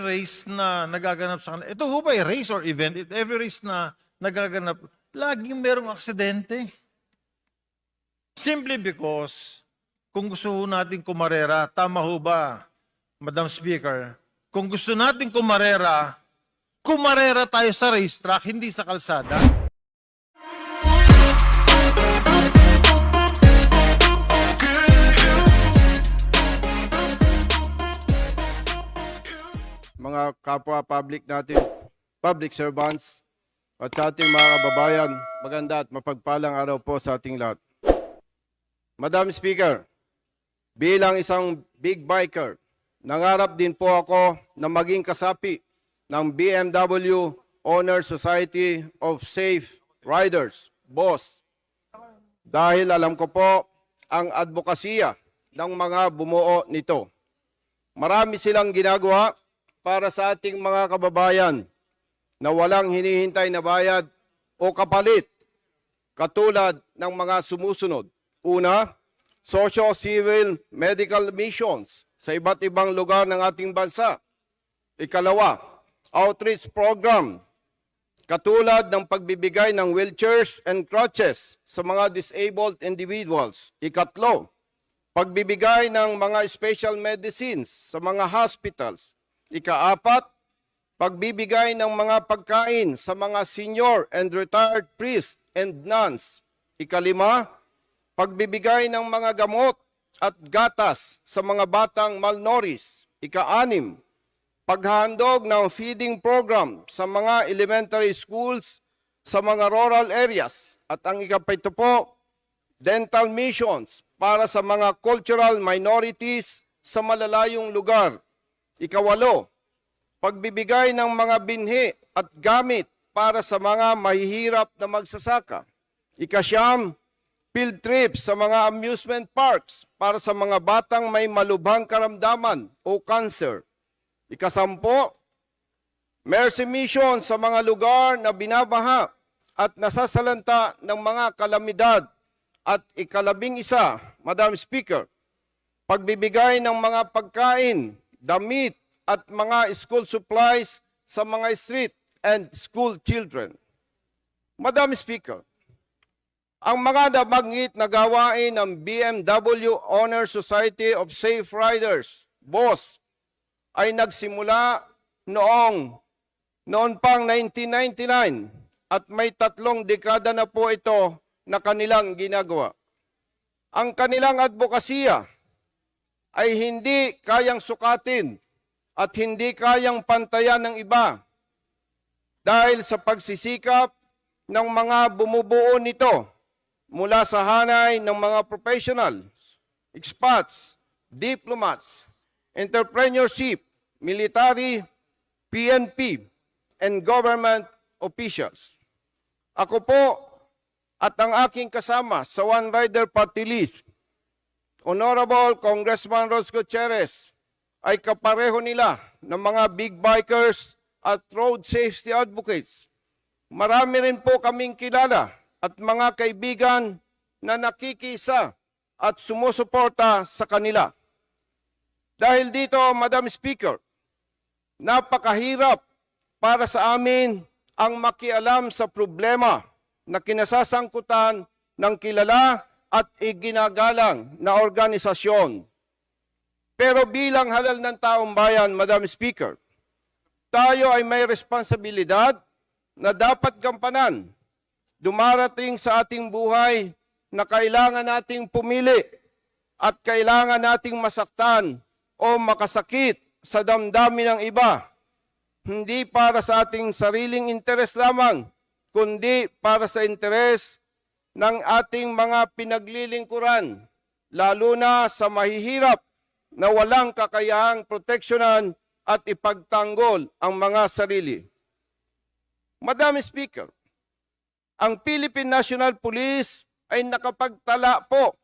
race na nagaganap sa kanila, ito ho ba ay race or event? Every race na nagaganap, laging merong aksidente. Simply because, kung gusto ho natin kumarera, tama ho ba, Madam Speaker, kung gusto natin kumarera, kumarera tayo sa racetrack, hindi sa kalsada. Mga kapwa public natin, public servants, at sa ating mga kababayan, maganda at mapagpalang araw po sa ating lahat. Madam Speaker, bilang isang big biker, nangarap din po ako na maging kasapi ng BMW Honor Society of Safe Riders, BOSS. Dahil alam ko po ang advokasya ng mga bumuo nito. Marami silang ginagawa para sa ating mga kababayan na walang hinihintay na bayad o kapalit katulad ng mga sumusunod. Una, socio-civil medical missions sa iba't ibang lugar ng ating bansa. Ikalawa, outreach program katulad ng pagbibigay ng wheelchairs and crutches sa mga disabled individuals. Ikatlo, pagbibigay ng mga special medicines sa mga hospitals. Ikaapat, pagbibigay ng mga pagkain sa mga senior and retired priests and nuns. Ikalima, pagbibigay ng mga gamot at gatas sa mga batang malnourished. Ikaanim, paghahandog ng feeding program sa mga elementary schools sa mga rural areas. At ang ikapito po, dental missions para sa mga cultural minorities sa malalayong lugar. Ikawalo, pagbibigay ng mga binhi at gamit para sa mga mahihirap na magsasaka. Ikasyam, field trips sa mga amusement parks para sa mga batang may malubhang karamdaman o cancer. Ikasampo, mercy mission sa mga lugar na binabaha at nasasalanta ng mga kalamidad. At ikalabing isa, Madam Speaker, pagbibigay ng mga pagkain, damit at mga school supplies sa mga street and school children. Madam Speaker, ang mga nabanggit na gawain ng BMW Honor Society of Safe Riders, BOSS, ay nagsimula noong noon pang 1999 at may tatlong dekada na po ito na kanilang ginagawa. Ang kanilang advokasya ay hindi kayang sukatin at hindi kayang pantayan ng iba dahil sa pagsisikap ng mga bumubuo nito mula sa hanay ng mga professionals, expats, diplomats, entrepreneurship, military, PNP, and government officials. Ako po at ang aking kasama sa One Rider Party List, Honorable Congressman Ros Gutierrez, ay kapareho nila ng mga big bikers at road safety advocates. Marami rin po kaming kilala at mga kaibigan na nakikisa at sumusuporta sa kanila. Dahil dito, Madam Speaker, napakahirap para sa amin ang makialam sa problema na kinasasangkutan ng kilala at iginagalang na organisasyon. Pero bilang halal ng taong bayan, Madam Speaker, tayo ay may responsibilidad na dapat gampanan. Dumarating sa ating buhay na kailangan nating pumili at kailangan nating masaktan o makasakit sa damdamin ng iba. Hindi para sa ating sariling interes lamang, kundi para sa interes ng ating mga pinaglilingkuran, lalo na sa mahihirap na walang kakayahang proteksyonan at ipagtanggol ang mga sarili. Madam Speaker, ang Philippine National Police ay nakapagtala po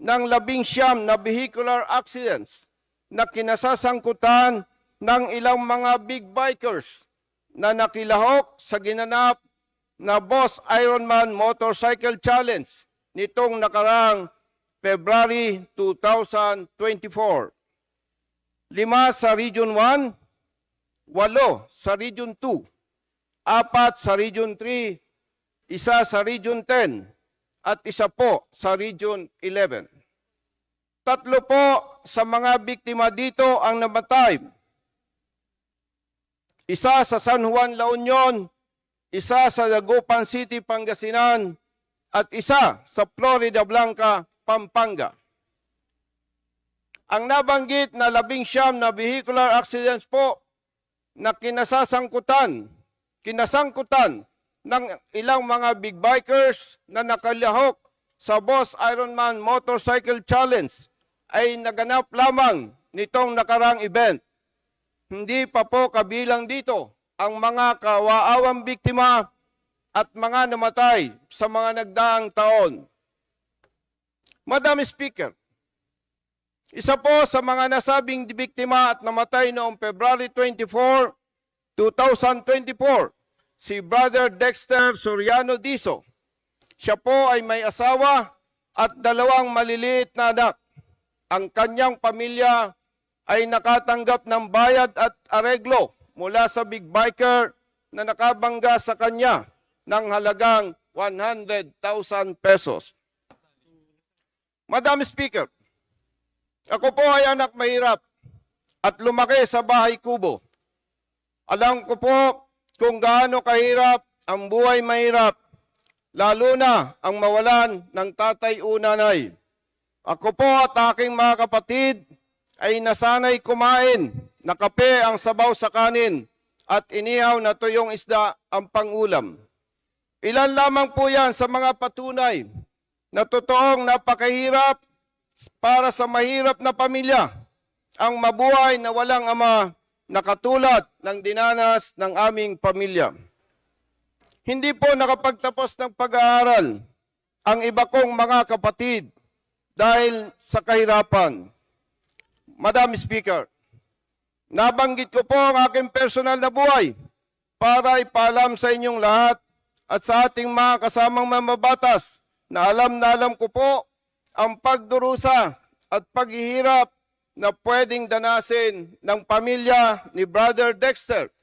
ng labing siyam na vehicular accidents na kinasasangkutan ng ilang mga big bikers na nakilahok sa ginanap na Boss Ironman Motorcycle Challenge nitong nakarang February 2024. Lima sa Region 1 walo sa Region 2, apat sa Region 3, isa sa Region 10, at isa po sa Region 11. Tatlo po sa mga biktima dito ang namatay. Isa sa San Juan, La Union, isa sa Dagupan City, Pangasinan, at isa sa Florida Blanca, Pampanga. Ang nabanggit na labing siyam na vehicular accidents po na kinasasangkutan, kinasangkutan ng ilang mga big bikers na nakalahok sa Boss Ironman Motorcycle Challenge ay naganap lamang nitong nakarang event. Hindi pa po kabilang dito ang mga kawaawang biktima at mga namatay sa mga nagdaang taon. Madam Speaker, isa po sa mga nasabing biktima at namatay noong February 24, 2024, si Brother Dexter Soriano Diso. Siya po ay may asawa at dalawang maliliit na anak. Ang kanyang pamilya ay nakatanggap ng bayad at areglo mula sa big biker na nakabangga sa kanya ng halagang 100,000 pesos. Madam Speaker, ako po ay anak mahirap at lumaki sa bahay kubo. Alam ko po kung gaano kahirap ang buhay mahirap, lalo na ang mawalan ng tatay o nanay. Ako po at aking mga kapatid ay nasanay kumain na kape ang sabaw sa kanin at inihaw na tuyong isda ang pangulam. Ilan lamang po yan sa mga patunay na totoong napakahirap para sa mahirap na pamilya ang mabuhay na walang ama na katulad ng dinanas ng aming pamilya. Hindi po nakapagtapos ng pag-aaral ang iba kong mga kapatid dahil sa kahirapan. Madam Speaker, nabanggit ko po ang aking personal na buhay para ipaalam sa inyong lahat at sa ating mga kasamang mamabatas na alam na alam ko po ang pagdurusa at paghihirap na pwedeng danasin ng pamilya ni Brother Dexter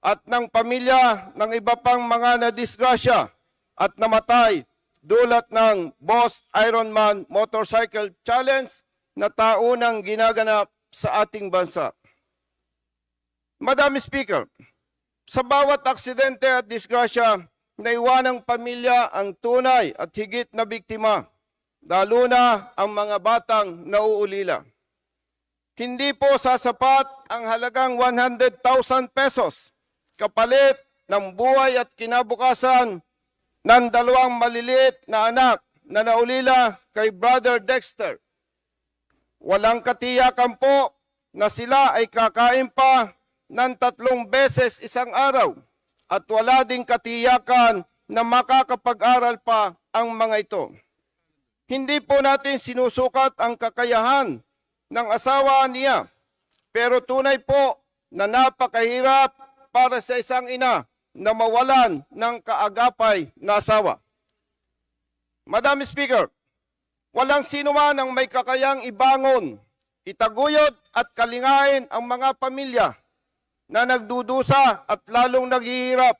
at ng pamilya ng iba pang mga nadisgrasya at namatay dulot ng Boss Ironman Motorcycle Challenge na taunang ginaganap sa ating bansa. Madam Speaker, sa bawat aksidente at disgrasya, naiwanang pamilya ang tunay at higit na biktima, lalo na ang mga batang nauulila. Hindi po sasapat ang halagang 100,000 pesos kapalit ng buhay at kinabukasan ng dalawang maliliit na anak na naulila kay Brother Dexter. Walang katiyakan po na sila ay kakain pa ng tatlong beses isang araw at wala ding katiyakan na makakapag-aral pa ang mga ito. Hindi po natin sinusukat ang kakayahan ng asawa niya, pero tunay po na napakahirap para sa isang ina na mawalan ng kaagapay na asawa. Madam Speaker, walang sino man ang may kakayang ibangon, itaguyod at kalingain ang mga pamilya na nagdudusa at lalong naghihirap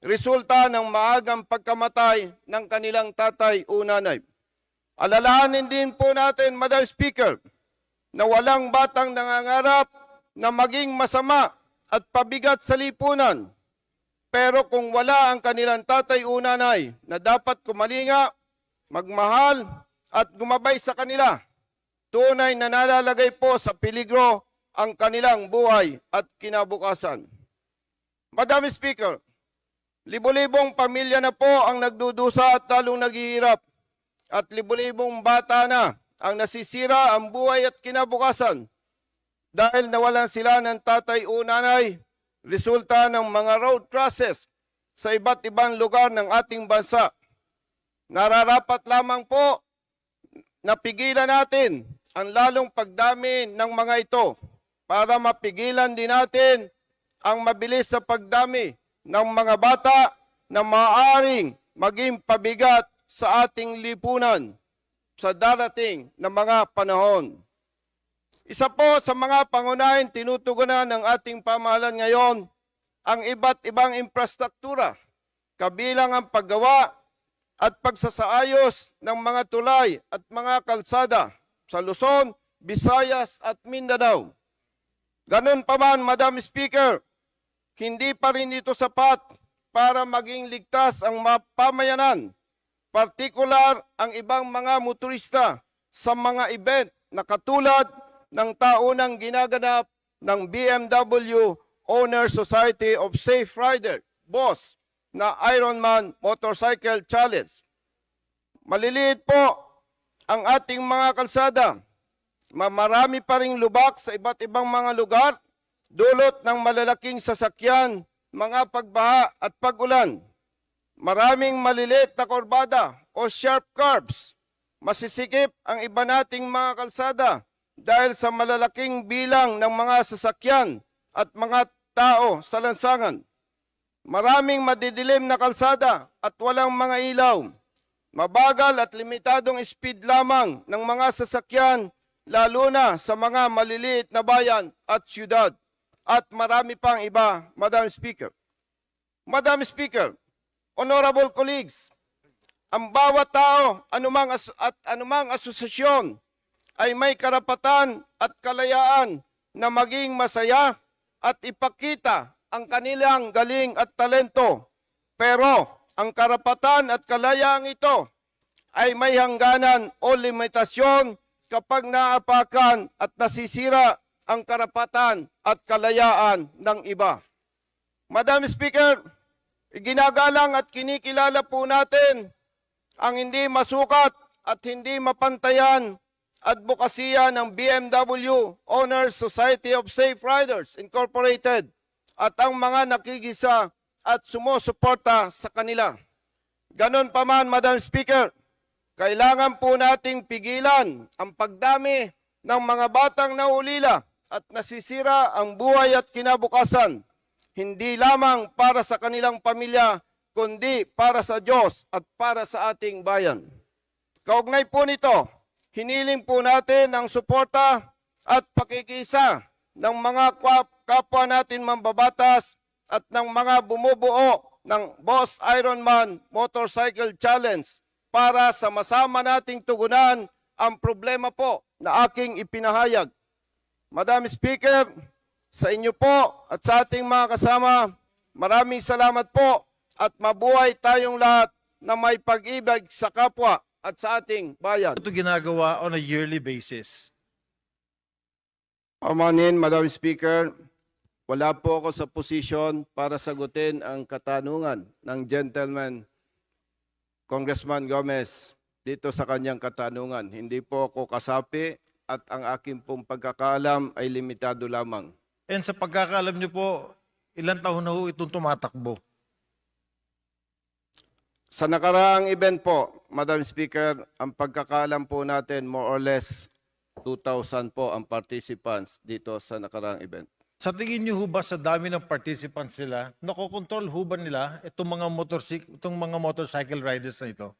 resulta ng maagang pagkamatay ng kanilang tatay o nanay. Alalahanin din po natin, Madam Speaker, na walang batang nangangarap na maging masama at pabigat sa lipunan. Pero kung wala ang kanilang tatay o nanay na dapat kumalinga, magmahal at gumabay sa kanila, tunay na nalalagay po sa peligro ang kanilang buhay at kinabukasan. Madam Speaker, libo-libong pamilya na po ang nagdudusa at talong naghihirap at libo-libong bata na ang nasisira ang buhay at kinabukasan dahil nawalan sila ng tatay o nanay resulta ng mga road crosses sa iba't ibang lugar ng ating bansa. Nararapat lamang po na pigilan natin ang lalong pagdami ng mga ito para mapigilan din natin ang mabilis na pagdami ng mga bata na maaaring maging pabigat sa ating lipunan sa darating na mga panahon. Isa po sa mga pangunahing tinutugunan ng ating pamahalaan ngayon ang iba't ibang infrastruktura, kabilang ang paggawa at pagsasaayos ng mga tulay at mga kalsada sa Luzon, Visayas at Mindanao. Ganun pa man, Madam Speaker, hindi pa rin ito sapat para maging ligtas ang pamayanan, partikular ang ibang mga motorista sa mga event na katulad ng taunang ginaganap ng BMW Owner Society of Safe Rider, BOSS, na Ironman Motorcycle Challenge. Maliliit po ang ating mga kalsada. Ma- Marami pa ring lubak sa iba't ibang mga lugar, dulot ng malalaking sasakyan, mga pagbaha at pagulan. Maraming maliliit na korbada o sharp curves. Masisikip ang iba nating mga kalsada dahil sa malalaking bilang ng mga sasakyan at mga tao sa lansangan. Maraming madidilim na kalsada at walang mga ilaw. Mabagal at limitadong speed lamang ng mga sasakyan, lalo na sa mga maliliit na bayan at syudad. At marami pang iba, Madam Speaker. Madam Speaker, honorable colleagues, ang bawat tao anumang at anumang asosasyon ay may karapatan at kalayaan na maging masaya at ipakita ang kanilang galing at talento. Pero ang karapatan at kalayaan ito ay may hangganan o limitasyon kapag naapakan at nasisira ang karapatan at kalayaan ng iba. Madam Speaker, iginagalang at kinikilala po natin ang hindi masukat at hindi mapantayan advokasya ng BMW Owners Society of Safe Riders Incorporated at ang mga nakikisa at sumusuporta sa kanila. Ganon pa man, Madam Speaker, kailangan po nating pigilan ang pagdami ng mga batang naulila at nasisira ang buhay at kinabukasan, hindi lamang para sa kanilang pamilya, kundi para sa Diyos at para sa ating bayan. Kaugnay po nito, hiniling po natin ang suporta at pakikisa ng mga kapwa natin mambabatas at ng mga bumubuo ng Boss Ironman Motorcycle Challenge para sa masama nating tugunan ang problema po na aking ipinahayag. Madam Speaker, sa inyo po at sa ating mga kasama, maraming salamat po at mabuhay tayong lahat na may pag-ibig sa kapwa at sa ating bayan. Ito ginagawa on a yearly basis. Amanin, Madam Speaker, wala po ako sa posisyon para sagutin ang katanungan ng gentleman Congressman Gomez dito sa kanyang katanungan. Hindi po ako kasapi at ang aking pong pagkakaalam ay limitado lamang. And sa pagkakaalam nyo po, ilang taon na ho itong tumatakbo? Sa nakaraang event po, Madam Speaker, ang pagkakaalam po natin more or less 2,000 po ang participants dito sa nakaraang event. Sa tingin nyo ho ba sa dami ng participants nila, nakokontrol ho ba nila itong mga, motorcycle, itong mga motorcycle riders na ito?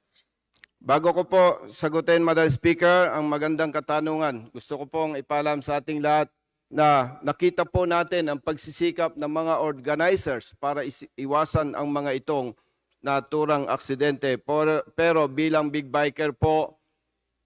Bago ko po sagutin, Madam Speaker, ang magandang katanungan, gusto ko pong ipalam sa ating lahat na nakita po natin ang pagsisikap ng mga organizers para iwasan ang mga itong naturang aksidente. Por- Pero bilang big biker po,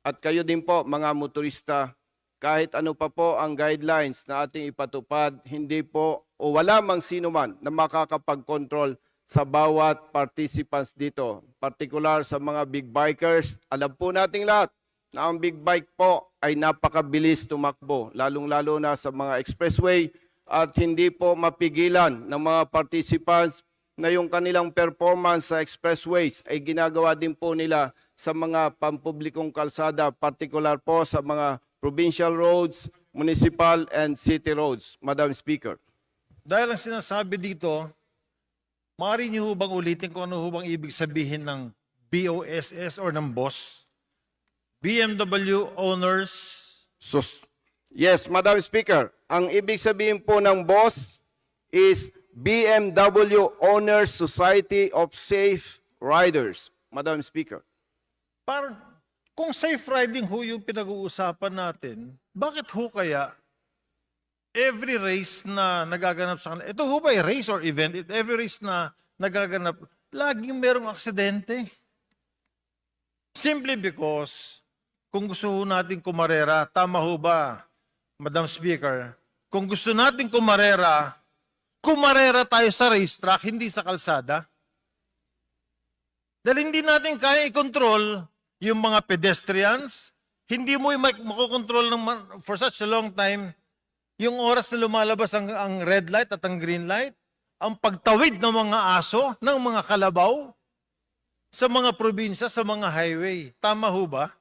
at kayo din po mga motorista, kahit ano pa po ang guidelines na ating ipatupad, hindi po o wala mang sino man na makakapag-control sa bawat participants dito. Particular sa mga big bikers, alam po nating lahat na ang big bike po ay napakabilis tumakbo, lalong-lalo na sa mga expressway at hindi po mapigilan ng mga participants na yung kanilang performance sa expressways ay ginagawa din po nila sa mga pampublikong kalsada, particular po sa mga provincial roads, municipal and city roads, Madam Speaker. Dahil ang sinasabi dito, maaari ho bang ulitin kung ano bang ibig sabihin ng BOSS or ng BOSS? BMW Owners So, yes, Madam Speaker, ang ibig sabihin po ng boss is BMW Owners Society of Safe Riders, Madam Speaker. Parang, kung safe riding ho yung pinag-uusapan natin, bakit ho kaya every race na nagaganap sa kanila, ito ho ba race or event? Every race na nagaganap, laging merong aksidente. Simply because, kung gusto ho natin kumarera, tama ho ba, Madam Speaker, kung gusto natin kumarera, kumarera tayo sa racetrack, hindi sa kalsada. Dahil hindi natin kaya i-control yung mga pedestrians, hindi mo makokontrol ng for such a long time yung oras na lumalabas ang, ang red light at ang green light, ang pagtawid ng mga aso, ng mga kalabaw, sa mga probinsya, sa mga highway. Tama ho ba?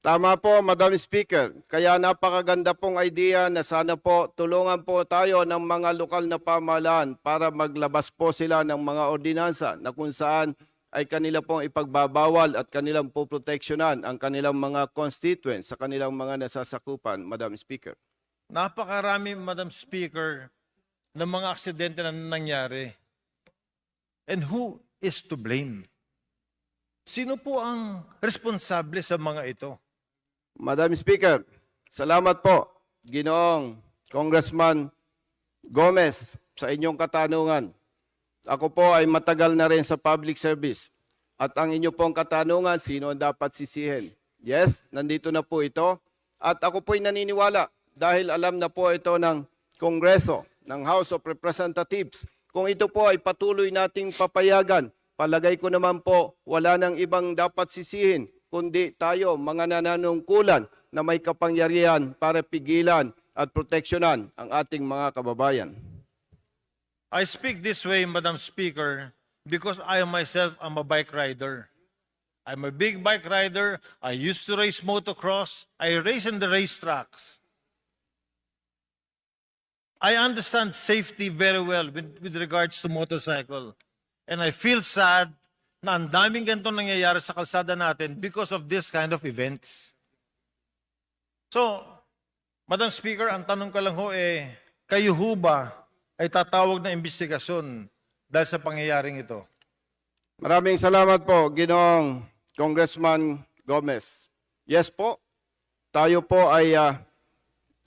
Tama po, Madam Speaker. Kaya napakaganda pong idea na sana po tulungan po tayo ng mga lokal na pamahalaan para maglabas po sila ng mga ordinansa na kung saan ay kanila pong ipagbabawal at kanilang poproteksyonan ang kanilang mga constituents sa kanilang mga nasasakupan, Madam Speaker. Napakarami, Madam Speaker, ng mga aksidente na nangyari. And who is to blame? Sino po ang responsable sa mga ito? Madam Speaker, salamat po, Ginoong Congressman Gomez, sa inyong katanungan. Ako po ay matagal na rin sa public service. At ang inyo pong katanungan, sino ang dapat sisihin? Yes, nandito na po ito. At ako po'y naniniwala dahil alam na po ito ng Kongreso, ng House of Representatives. Kung ito po ay patuloy nating papayagan, palagay ko naman po wala nang ibang dapat sisihin kundi tayo mga nananungkulan na may kapangyarihan para pigilan at proteksyonan ang ating mga kababayan. I speak this way, Madam Speaker, because I myself am a bike rider. I'm a big bike rider. I used to race motocross. I race in the racetracks. I understand safety very well with, with regards to motorcycle. And I feel sad na ang daming ganito nangyayari sa kalsada natin because of this kind of events. So, Madam Speaker, ang tanong ko lang ho eh, kayo ho ba ay tatawag na investigasyon dahil sa pangyayaring ito? Maraming salamat po, Ginoong Congressman Gomez. Yes po, tayo po ay ah,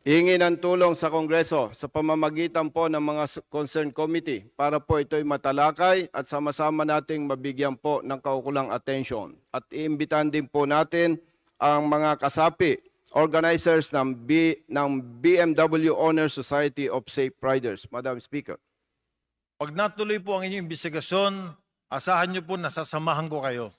hingi ng tulong sa Kongreso sa pamamagitan po ng mga concerned committee para po ito'y matalakay at sama-sama nating mabigyan po ng kaukulang atensyon. At iimbitahan din po natin ang mga kasapi, organizers ng, B, ng BMW Honor Society of Safe Riders. Madam Speaker. Pag natuloy po ang inyong investigasyon, asahan niyo po na sasamahan ko kayo.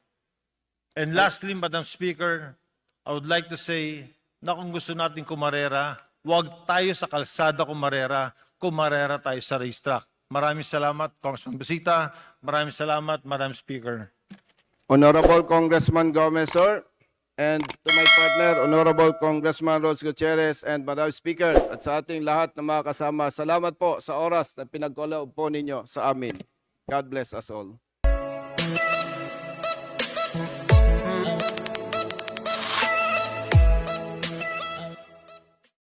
And lastly, Madam Speaker, I would like to say na kung gusto natin kumarera, huwag tayo sa kalsada kumarera, kumarera tayo sa racetrack. Maraming salamat, Congressman Busita. Maraming salamat, Madam Speaker. Honorable Congressman Gomez, sir. And to my partner, Honorable Congressman Rose Gutierrez and Madam Speaker, at sa ating lahat na mga kasama, salamat po sa oras na pinagkaloob po ninyo sa amin. God bless us all.